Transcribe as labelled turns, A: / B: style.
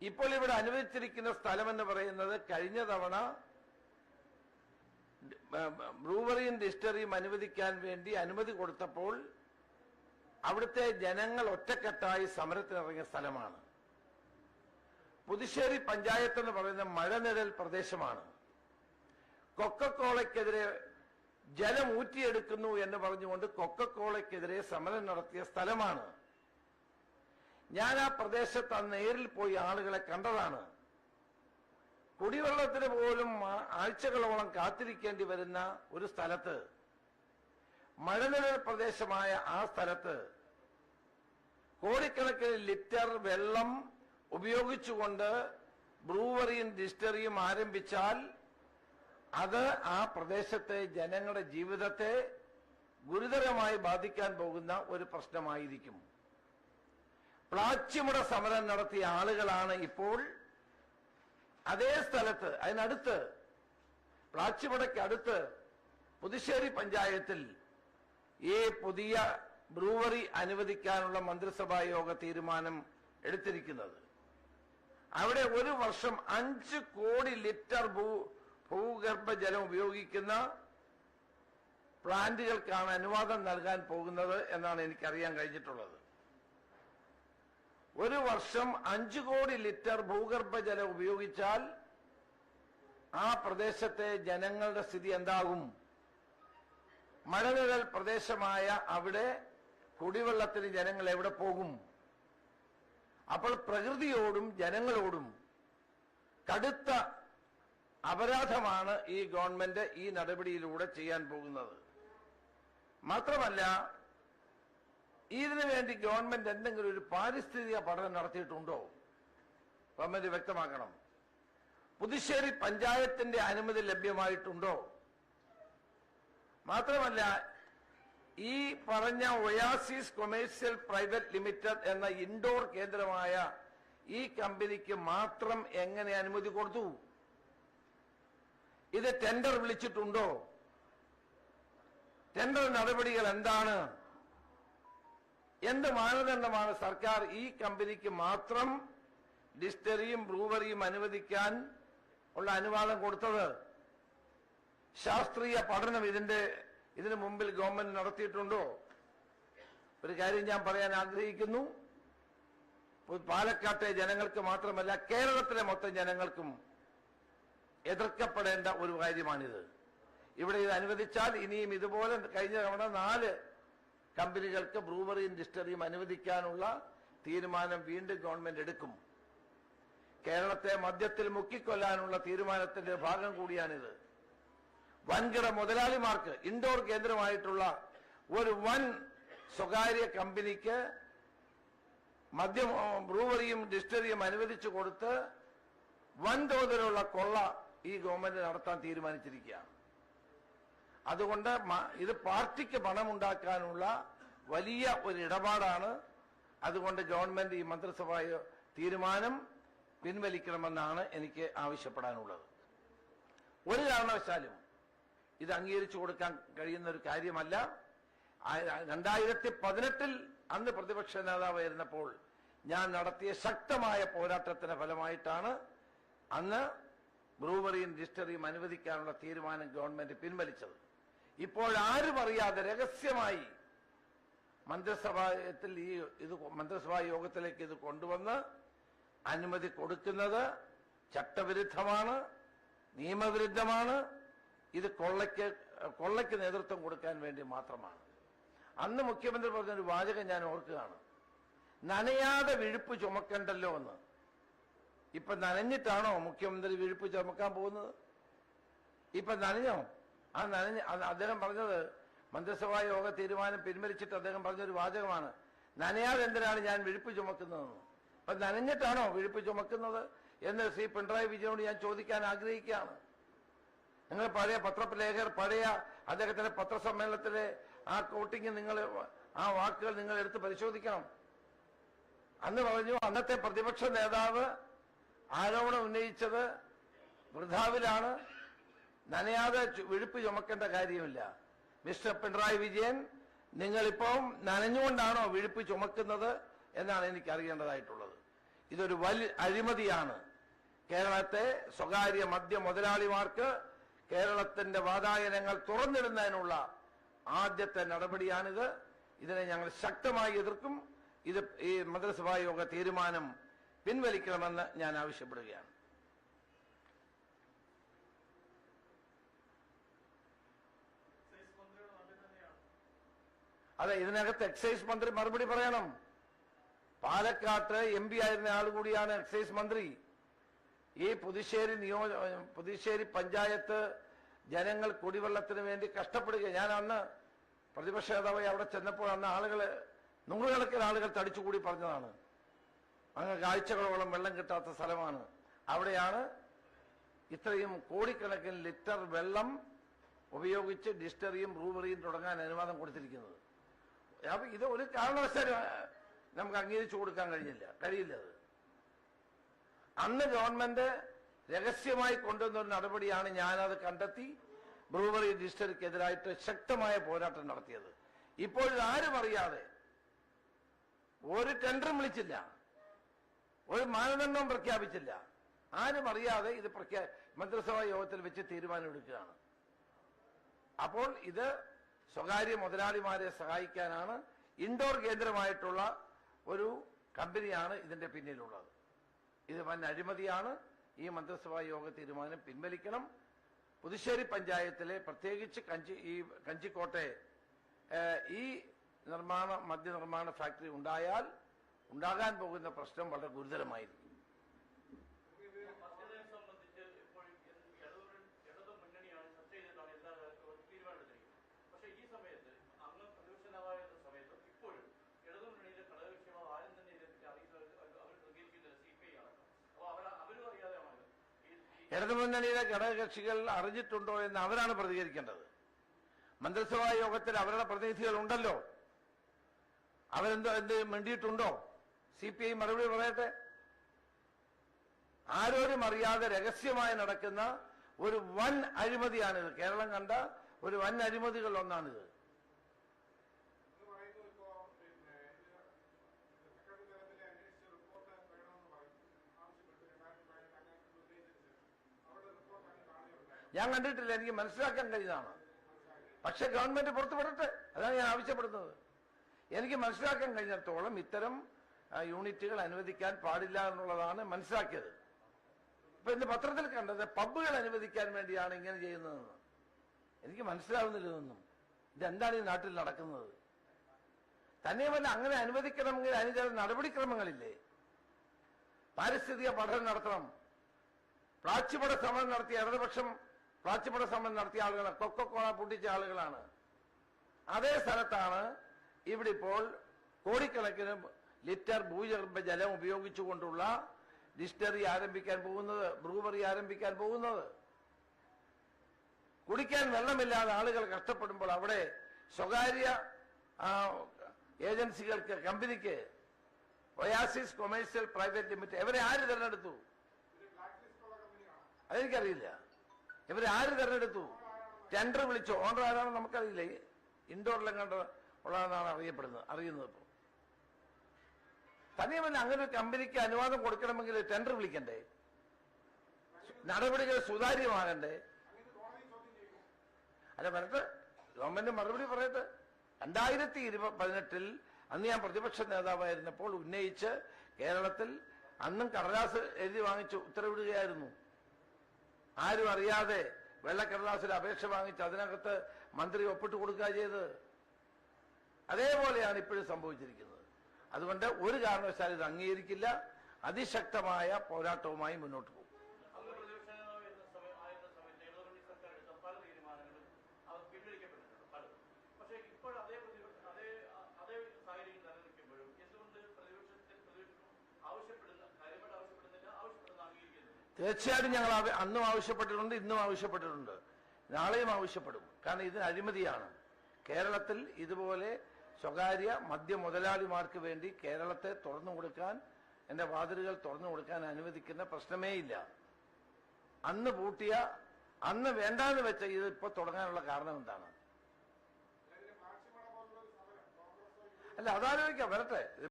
A: ഇപ്പോൾ ഇവിടെ അനുവദിച്ചിരിക്കുന്ന സ്ഥലം എന്ന് പറയുന്നത് കഴിഞ്ഞ തവണ ബ്രൂവറിയും ഡിസ്റ്ററിയും അനുവദിക്കാൻ വേണ്ടി അനുമതി കൊടുത്തപ്പോൾ അവിടുത്തെ ജനങ്ങൾ ഒറ്റക്കെട്ടായി സമരത്തിനിറങ്ങിയ സ്ഥലമാണ്. പുതുശ്ശേരി പഞ്ചായത്ത് എന്ന് പറയുന്ന മഴനിഴൽ പ്രദേശമാണ്. കൊക്കക്കോളയ്ക്കെതിരെ ജലം ഊറ്റിയെടുക്കുന്നു എന്ന് പറഞ്ഞുകൊണ്ട് കൊക്കക്കോളയ്ക്കെതിരെ സമരം നടത്തിയ സ്ഥലമാണ്. ഞാൻ ആ പ്രദേശത്ത് നേരിൽ പോയി ആളുകളെ കണ്ടതാണ്. കുടിവെള്ളത്തിന് പോലും ആഴ്ചകളോളം കാത്തിരിക്കേണ്ടി വരുന്ന ഒരു സ്ഥലത്ത് മഴനിഴൽ പ്രദേശമായ ആ സ്ഥലത്ത് കോടിക്കണക്കിന് ലിറ്റർ വെള്ളം ഉപയോഗിച്ചുകൊണ്ട് ബ്രൂവറിയും ഡിസ്റ്ററിയും ആരംഭിച്ചാൽ അത് ആ പ്രദേശത്തെ ജനങ്ങളുടെ ജീവിതത്തെ ഗുരുതരമായി ബാധിക്കാൻ പോകുന്ന ഒരു പ്രശ്നമായിരിക്കും. പ്ലാച്ചിമുട സമരം നടത്തിയ ആളുകളാണ് ഇപ്പോൾ അതേ സ്ഥലത്ത് അതിനടുത്ത് പ്ലാച്ചിമുടയ്ക്ക് അടുത്ത് പുതുശ്ശേരി പഞ്ചായത്തിൽ ഈ പുതിയ ബ്രൂവറി അനുവദിക്കാനുള്ള മന്ത്രിസഭാ യോഗ തീരുമാനം എടുത്തിരിക്കുന്നത്. അവിടെ ഒരു വർഷം അഞ്ച് കോടി ലിറ്റർ ഭൂഗർഭജലം ഉപയോഗിക്കുന്ന പ്ലാന്റുകൾക്കാണ് അനുവാദം നൽകാൻ പോകുന്നത് എന്നാണ് എനിക്കറിയാൻ കഴിഞ്ഞിട്ടുള്ളത്. ഒരു വർഷം അഞ്ചു കോടി ലിറ്റർ ഭൂഗർഭജലം ഉപയോഗിച്ചാൽ ആ പ്രദേശത്തെ ജനങ്ങളുടെ സ്ഥിതി എന്താകും? മഴനിഴൽ പ്രദേശമായ അവിടെ കുടിവെള്ളത്തിന് ജനങ്ങൾ എവിടെ പോകും? അപ്പോൾ പ്രകൃതിയോടും ജനങ്ങളോടും കടുത്ത അപരാധമാണ് ഈ ഗവൺമെന്റ് ഈ നടപടിയിലൂടെ ചെയ്യാൻ പോകുന്നത്. മാത്രമല്ല ഇതിനു വേണ്ടി ഗവൺമെന്റ് എന്തെങ്കിലും ഒരു പാരിസ്ഥിതിക പഠനം നടത്തിയിട്ടുണ്ടോ? ഗവൺമെന്റ് വ്യക്തമാക്കണം. പുതുശ്ശേരി പഞ്ചായത്തിന്റെ അനുമതി ലഭ്യമായിട്ടുണ്ടോ? മാത്രമല്ല ഈ പറഞ്ഞ ഒയാസിസ് കൊമേഴ്സ്യൽ പ്രൈവറ്റ് ലിമിറ്റഡ് എന്ന ഇൻഡോർ കേന്ദ്രമായ ഈ കമ്പനിക്ക് മാത്രം എങ്ങനെ അനുമതി കൊടുത്തു? ഇത് ടെൻഡർ വിളിച്ചിട്ടുണ്ടോ? ടെൻഡർ നടപടികൾ എന്താണ്? എന്ത് മാനദണ്ഡമാണ് സർക്കാർ ഈ കമ്പനിക്ക് മാത്രം ഡിസ്റ്ററിയും ബ്രൂവറിയും അനുവദിക്കാൻ ഉള്ള അനുവാദം കൊടുത്തത്? ശാസ്ത്രീയ പഠനം ഇതിന്റെ ഇതിനു മുമ്പിൽ ഗവൺമെന്റ് നടത്തിയിട്ടുണ്ടോ? ഒരു കാര്യം ഞാൻ പറയാൻ ആഗ്രഹിക്കുന്നു. പാലക്കാട്ടെ ജനങ്ങൾക്ക് മാത്രമല്ല കേരളത്തിലെ മൊത്തം ജനങ്ങൾക്കും എതിർക്കപ്പെടേണ്ട ഒരു കാര്യമാണിത്. ഇവിടെ ഇത് അനുവദിച്ചാൽ ഇനിയും ഇതുപോലെ കഴിഞ്ഞ തവണ നാല് കമ്പനികൾക്ക് ബ്രൂവറിയും ഡിസ്റ്ററിയും അനുവദിക്കാനുള്ള തീരുമാനം വീണ്ടും ഗവൺമെന്റ് എടുക്കും. കേരളത്തെ മദ്യത്തിൽ മുക്കിക്കൊല്ലാനുള്ള തീരുമാനത്തിന്റെ ഭാഗം കൂടിയാണിത്. വൻകിട മുതലാളിമാർക്ക് ഇൻഡോർ കേന്ദ്രമായിട്ടുള്ള ഒരു വൻ സ്വകാര്യ കമ്പനിക്ക് മദ്യം ബ്രൂവറിയും ഡിസ്റ്ററിയും അനുവദിച്ചു കൊടുത്ത് വൻതോതിലുള്ള കൊള്ള ഈ ഗവൺമെന്റ് നടത്താൻ തീരുമാനിച്ചിരിക്കുകയാണ്. അതുകൊണ്ട് ഇത് പാർട്ടിക്ക് പണമുണ്ടാക്കാനുള്ള വലിയ ഒരു ഇടപാടാണ്. അതുകൊണ്ട് ഗവൺമെന്റ് ഈ മന്ത്രിസഭാ തീരുമാനം പിൻവലിക്കണമെന്നാണ് എനിക്ക് ആവശ്യപ്പെടാനുള്ളത്. ഒരു കാരണവശാലും ഇത് അംഗീകരിച്ചു കൊടുക്കാൻ കഴിയുന്ന ഒരു കാര്യമല്ല രണ്ടായിരത്തി പതിനെട്ടിൽ അന്ന് പ്രതിപക്ഷ നേതാവായിരുന്നപ്പോൾ ഞാൻ നടത്തിയ ശക്തമായ പോരാട്ടത്തിന്റെ ഫലമായിട്ടാണ് അന്ന് ബ്രൂവറിയും ഡിസ്റ്ററിയും അനുവദിക്കാനുള്ള തീരുമാനം ഗവൺമെന്റ് പിൻവലിച്ചത്. ഇപ്പോൾ ആരും അറിയാതെ രഹസ്യമായി മന്ത്രിസഭാത്തിൽ ഈ ഇത് മന്ത്രിസഭാ യോഗത്തിലേക്ക് ഇത് കൊണ്ടുവന്ന് അനുമതി കൊടുക്കുന്നത് ചട്ടവിരുദ്ധമാണ് നിയമവിരുദ്ധമാണ്. ഇത് കൊള്ളയ്ക്ക് കൊള്ളയ്ക്ക് നേതൃത്വം കൊടുക്കാൻ വേണ്ടി മാത്രമാണ്. അന്ന് മുഖ്യമന്ത്രി പറഞ്ഞൊരു വാചകം ഞാൻ ഓർക്കുകയാണ്. നനയാതെ വിഴുപ്പ് ചുമക്കണ്ടല്ലോ എന്ന്. ഇപ്പൊ നനഞ്ഞിട്ടാണോ മുഖ്യമന്ത്രി വിഴുപ്പ് ചുമക്കാൻ പോകുന്നത്? ഇപ്പൊ നനഞ്ഞോ? ആ നനഞ്ഞ് അദ്ദേഹം പറഞ്ഞത് മന്ത്രിസഭാ യോഗ തീരുമാനം പിൻവലിച്ചിട്ട് അദ്ദേഹം പറഞ്ഞൊരു വാചകമാണ്. നനയാതെ എന്തിനാണ് ഞാൻ വിഴുപ്പ് ചുമക്കുന്നതെന്ന് അപ്പൊ നനഞ്ഞിട്ടാണോ വിഴുപ്പ് ചുമക്കുന്നത് എന്ന് ശ്രീ പിണറായി വിജയനോട് ഞാൻ ചോദിക്കാൻ ആഗ്രഹിക്കുകയാണ്. നിങ്ങൾ പഴയ പത്രലേഖകർ പഴയ അദ്ദേഹത്തിന്റെ പത്രസമ്മേളനത്തിലെ ആ കോട്ടിങ് നിങ്ങൾ ആ വാക്കുകൾ നിങ്ങൾ എടുത്ത് പരിശോധിക്കണം. അന്ന് പറഞ്ഞു അന്നത്തെ പ്രതിപക്ഷ നേതാവ് ആരോപണം ഉന്നയിച്ചത് വൃഥാവിലാണ്. നനയാതെ വിഴുപ്പ് ചുമക്കേണ്ട കാര്യമില്ല. മിസ്റ്റർ പിണറായി വിജയൻ നിങ്ങളിപ്പം നനഞ്ഞുകൊണ്ടാണോ വിഴുപ്പ് ചുമക്കുന്നത് എന്നാണ് എനിക്ക് അറിയേണ്ടതായിട്ടുള്ളത് ഇതൊരു വലിയ അഴിമതിയാണ്. കേരളത്തെ സ്വകാര്യ മദ്യ മുതലാളിമാർക്ക് കേരളത്തിന്റെ വാതായനങ്ങൾ തുറന്നിടുന്നതിനുള്ള ആദ്യത്തെ നടപടിയാണിത്. ഇതിനെ ഞങ്ങൾ ശക്തമായി എതിർക്കും. ഇത് ഈ മന്ത്രിസഭാ യോഗ തീരുമാനം പിൻവലിക്കണമെന്ന് ഞാൻ ആവശ്യപ്പെടുകയാണ്. അതെ ഇതിനകത്ത് എക്സൈസ് മന്ത്രി മറുപടി പറയണം. പാലക്കാട്ട് എം പി ആയിരുന്ന ആൾ കൂടിയാണ് എക്സൈസ് മന്ത്രി. ഈ പുതുശ്ശേരി നിയോജ പുതുശ്ശേരി പഞ്ചായത്ത് ജനങ്ങൾ കുടിവെള്ളത്തിന് വേണ്ടി കഷ്ടപ്പെടുക. ഞാൻ അന്ന് പ്രതിപക്ഷ നേതാവായി അവിടെ ചെന്നപ്പോൾ അന്ന് ആളുകൾ നൂറുകണക്കിന് ആളുകൾ തടിച്ചുകൂടി പറഞ്ഞതാണ്. അങ്ങ് കാഴ്ചകളോളം വെള്ളം കിട്ടാത്ത സ്ഥലമാണ്. അവിടെയാണ് ഇത്രയും കോടിക്കണക്കിന് ലിറ്റർ വെള്ളം ഉപയോഗിച്ച് ഡിസ്റ്ററിയും ബ്രൂവറിയും തുടങ്ങാൻ അനുവാദം കൊടുത്തിരിക്കുന്നത്. ഇത് ഒരു കാരണവശാലും നമുക്ക് അംഗീകരിച്ചു കൊടുക്കാൻ കഴിഞ്ഞില്ല. കഴിയില്ല അത്. അന്ന് ഗവൺമെന്റ് രഹസ്യമായി കൊണ്ടുവന്ന ഒരു നടപടിയാണ് ഞാനത് കണ്ടെത്തി ബ്രൂവറി രജിസ്റ്റർക്കെതിരായിട്ട് ശക്തമായ പോരാട്ടം നടത്തിയത്. ഇപ്പോൾ ആരും അറിയാതെ ഒരു ടെൻഡറും വിളിച്ചില്ല. ഒരു മാനദണ്ഡവും പ്രഖ്യാപിച്ചില്ല. ആരും അറിയാതെ ഇത് പ്രഖ്യാ മന്ത്രിസഭാ യോഗത്തിൽ വെച്ച് തീരുമാനമെടുക്കുകയാണ്. അപ്പോൾ ഇത് സ്വകാര്യ മുതലാളിമാരെ സഹായിക്കാനാണ് ഇൻഡോർ കേന്ദ്രമായിട്ടുള്ള ഒരു കമ്പനിയാണ് ഇതിന്റെ പിന്നിലുള്ളത്. ഇത് വൻ അഴിമതിയാണ്. ഈ മന്ത്രിസഭാ യോഗ തീരുമാനം പിൻവലിക്കണം. പുതുശ്ശേരി പഞ്ചായത്തിലെ പ്രത്യേകിച്ച് കഞ്ചി ഈ കഞ്ചിക്കോട്ടെ ഈ നിർമ്മാണ മദ്യനിർമ്മാണ ഫാക്ടറി ഉണ്ടായാൽ ഉണ്ടാകാൻ പോകുന്ന പ്രശ്നം വളരെ ഗുരുതരമായിരിക്കും. ഇടതുമുന്നണിയിലെ ഘടകകക്ഷികൾ അറിഞ്ഞിട്ടുണ്ടോ എന്ന് അവരാണ് പ്രതികരിക്കേണ്ടത്. മന്ത്രിസഭാ യോഗത്തിൽ അവരുടെ പ്രതിനിധികൾ ഉണ്ടല്ലോ. അവരെന്തോ എന്ത് മിണ്ടിയിട്ടുണ്ടോ? സി പി ഐ മറുപടി പറയട്ടെ? ആരോരും അറിയാതെ രഹസ്യമായി നടക്കുന്ന ഒരു വൻ അഴിമതിയാണിത്. കേരളം കണ്ട ഒരു വൻ അഴിമതികളിലൊന്നാണിത്
B: എന്ന് പറയുന്നത് ഇപ്പോ പിന്നെ ഇത് സെക്രട്ടറി തലത്തിലെ അന്വേഷിച്ച് റിപ്പോർട്ട് വേണമെന്ന് പറഞ്ഞു ആവശ്യപ്പെട്ട് രണ്ടായിരത്തി പതിനെട്ട് അങ്ങനെ നിർദ്ദേശിച്ചു അവിടെ റിപ്പോർട്ട് അങ്ങ് കാണുകയുണ്ടായി
A: ഞാൻ കണ്ടിട്ടില്ല എനിക്ക് മനസ്സിലാക്കാൻ കഴിയുന്നതാണ്. പക്ഷെ ഗവൺമെന്റ് പുറത്തുവിടട്ടെ അതാണ് ഞാൻ ആവശ്യപ്പെടുന്നത്. എനിക്ക് മനസ്സിലാക്കാൻ കഴിഞ്ഞിടത്തോളം ഇത്തരം യൂണിറ്റുകൾ അനുവദിക്കാൻ പാടില്ല എന്നുള്ളതാണ് മനസ്സിലാക്കിയത്. ഇപ്പൊ ഇന്ന് പത്രത്തിൽ കണ്ടത് പബ്ബുകൾ അനുവദിക്കാൻ വേണ്ടിയാണ് ഇങ്ങനെ ചെയ്യുന്നതെന്ന് എനിക്ക് മനസ്സിലാവുന്നില്ല ഇതൊന്നും. ഇതെന്താണ് ഈ നാട്ടിൽ നടക്കുന്നത്? തന്നെയുമല്ല അങ്ങനെ അനുവദിക്കണമെങ്കിൽ അതിന് ചില നടപടിക്രമങ്ങളില്ലേ? പാരിസ്ഥിതിക പഠനം നടത്തണം. പ്ലാച്ചിപ്പട സമരം നടത്തിയ ഇടതുപക്ഷം പ്ലാച്ചിപ്പട സമരം നടത്തിയ ആളുകളാണ്. കൊക്കക്കോള പൊട്ടിച്ച ആളുകളാണ്. അതേ സ്ഥലത്താണ് ഇവിടെ ഇപ്പോൾ കോടിക്കണക്കിന് ലിറ്റർ ഭൂഗർഭ ജലം ഉപയോഗിച്ചുകൊണ്ടുള്ള ഡിസ്റ്ററി ആരംഭിക്കാൻ പോകുന്നത് ബ്രൂവറി ആരംഭിക്കാൻ പോകുന്നത്. കുടിക്കാൻ വെള്ളമില്ലാതെ ആളുകൾ കഷ്ടപ്പെടുമ്പോൾ അവിടെ സ്വകാര്യ ഏജൻസികൾക്ക് കമ്പനിക്ക് ഒയാസിസ് കൊമേഴ്സ്യൽ പ്രൈവറ്റ് ലിമിറ്റഡ് ഇവരെ ആര് തെരഞ്ഞെടുത്തു? അതെനിക്കറിയില്ല. ഇവരെ ആര് തെരഞ്ഞെടുത്തു? ടെൻഡർ വിളിച്ചു ഓണർ ആരാണെന്ന് നമുക്കറിയില്ല. ഇൻഡോറിലും കണ്ട ഉള്ളതെന്നാണ് അറിയപ്പെടുന്നത് അറിയുന്നത് ഇപ്പോൾ തന്നെയുമല്ല അങ്ങനെ കമ്പനിക്ക് അനുവാദം കൊടുക്കണമെങ്കിൽ ടെൻഡർ വിളിക്കണ്ടേ? നടപടികൾ സുതാര്യമാകണ്ടേ? അല്ല വരട്ടെ. ഗവൺമെന്റ് മറുപടി പറയട്ടെ. രണ്ടായിരത്തി പതിനെട്ടിൽ അന്ന് ഞാൻ പ്രതിപക്ഷ നേതാവായിരുന്നപ്പോൾ ഉന്നയിച്ച് കേരളത്തിൽ അന്നും കടലാസ് എഴുതി വാങ്ങിച്ച് ഉത്തരവിടുകയായിരുന്നു. ആരും അറിയാതെ വെള്ളക്കടലാസിൽ അപേക്ഷ വാങ്ങിച്ച് അതിനകത്ത് മന്ത്രി ഒപ്പിട്ട് കൊടുക്കുക ചെയ്ത് അതേപോലെയാണ് ഇപ്പോഴും സംഭവിച്ചിരിക്കുന്നത്. അതുകൊണ്ട് ഒരു കാരണവശാലും ഇത് അംഗീകരിക്കില്ല. അതിശക്തമായ പോരാട്ടവുമായി മുന്നോട്ട് പോകും
C: അങ്ങ് പ്രതിപക്ഷ നേതാവായിരുന്ന സമയം ആയിരുന്ന സമയത്ത് ഇടതുമുന്നണി സർക്കാർ എടുത്ത പല തീരുമാനങ്ങളും അത് പിൻവലിക്കപ്പെട്ടിട്ടുണ്ട് പലതും പക്ഷേ ഇപ്പോൾ അതേ പ്രതിപക്ഷ അതേ അതേ സാഹചര്യം നിലനിൽക്കുമ്പോഴും എന്തുകൊണ്ട് പ്രതിപക്ഷത്തിൽ പ്രതിപക്ഷം ആവശ്യപ്പെടുന്ന കാര്യമായിട്ട് ആവശ്യപ്പെടുന്നില്ല ആവശ്യപ്പെടുന്ന അംഗീകരിക്കുന്നില്ല
A: തീർച്ചയായിട്ടും ഞങ്ങൾ അന്നും ആവശ്യപ്പെട്ടിട്ടുണ്ട് ഇന്നും ആവശ്യപ്പെട്ടിട്ടുണ്ട്. നാളെയും ആവശ്യപ്പെടും. കാരണം ഇത് അഴിമതിയാണ്. കേരളത്തിൽ ഇതുപോലെ സ്വകാര്യ മദ്യ മുതലാളിമാർക്ക് വേണ്ടി കേരളത്തെ തുറന്നു കൊടുക്കാൻ എന്റെ വാതിലുകൾ തുറന്നു കൊടുക്കാൻ അനുവദിക്കുന്ന പ്രശ്നമേ ഇല്ല. അന്ന് പൂട്ടിയ അന്ന് വേണ്ടാന്ന് വെച്ച ഇത് ഇപ്പൊ തുടങ്ങാനുള്ള കാരണം എന്താണ്?
B: ഇതിന്
A: അല്ല അതാലോചിക്കാം വരട്ടെ.